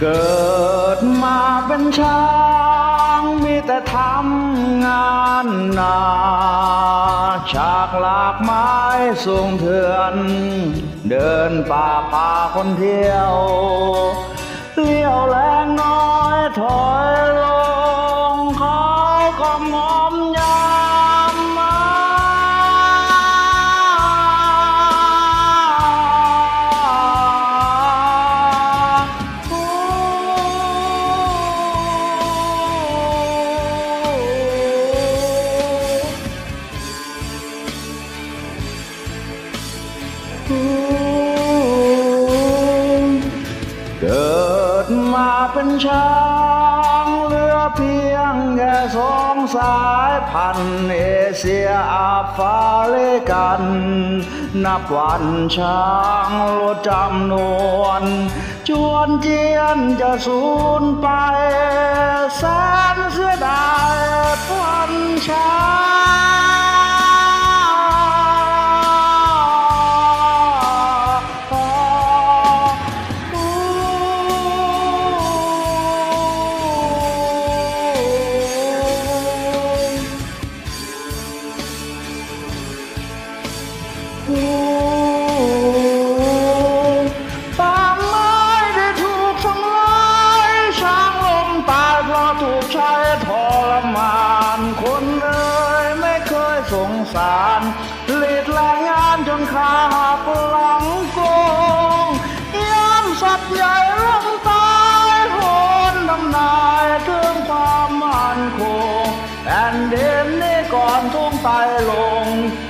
เกิดมาเป็นช้างมีแต่ทำงานหนาฉากหลากไม้สูงเถื่อน เดินป่าพาคนเที่ยวเลี้ยวแรงน้อยถอยลงเขาก็งอมยาม เกิดมาเป็นช้างเหลือเพียงแค่สองสายพันเอเชียอาฟาเลกัน นับวันช้างลดจำนวน จวนเจียนจะสูญไปแสนเสียดายพันช้าง ป่าไม้ได้ถูกทำลายช้างลมตายเพราะถูกใช้ทรมาน คนเอ่ยไม่เคยสงสารหลีดแรงงานจนขาหักหลังโกงย้ำสัตว์ใหญ่ลงตายโหนทำนายถึงความมั่นคงแผ่นดินนี้ก่อนทุ่งไตลงเรายัง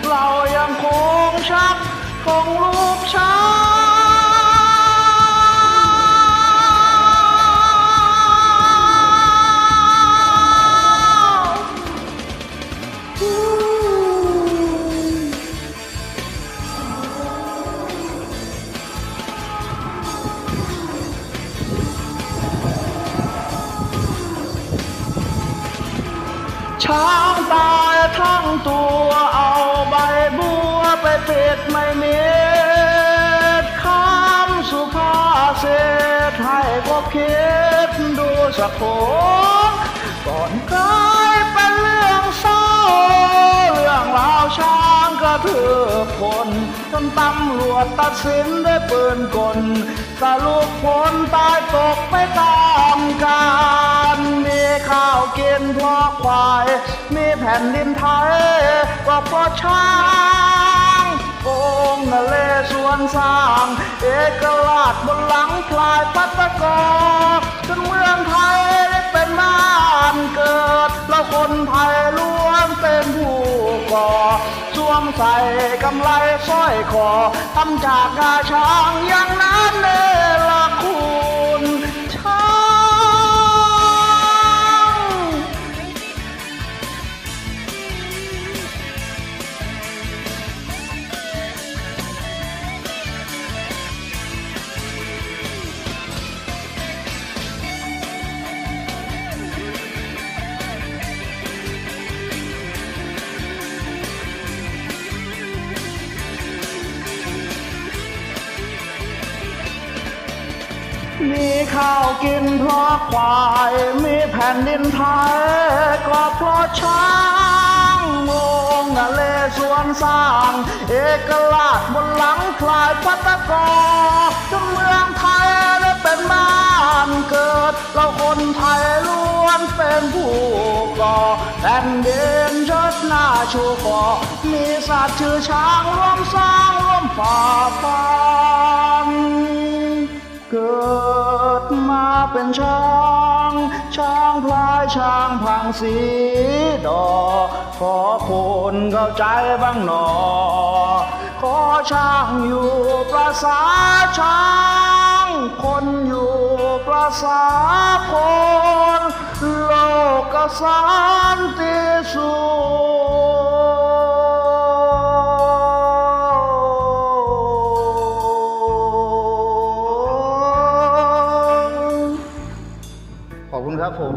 ช้างตายทั้งตัวเอาใบบัวไปปิดไม่มีคำสุภาษิตให้ก็คิดดูสักคนก่อนกลายเป็นเรื่องเศร้า เรื่องราวช้างกระทืบคนจนตำรวจตัดสินด้วยปืนกลสรุปผลตายตกไปตามการมีข้า กินเพราะควาย มีแผ่นดินไทยก็เพราะช้างองค์นเลสวนสร้าง เอกราชบนหลังพลายพัตตกอจนเมืองไทยได้เป็นบ้านเกิด แล้วคนไทยล้วนเป็นผู้ก่อสวมใส่กำไรสร้อยคอทำจากงาช้างอย่างนั้นเนล มีข้าวกินเพราะควาย มีแผ่นดินไทยก็เพราะช้างมงนเลสวนสร้าง เอกราชบนหลังพลายพัตตะกอบจนเมืองไทยได้เป็นบ้านเกิด เราคนไทยล้วนเป็นผู้ก่อแผ่นดินเชิดหน้าชูก่อมีสัตว์ชื่อช้างร่วมสร้างร่วมฝ่าฟัน เกิดมาเป็นช้าง ช้างพลายช้างพังสีดอขอคุณเข้าใจบ้างหนอ ขอช้างอยู่ประสาช้าง คนอยู่ประสาคน โลกสันติ คุณครับผม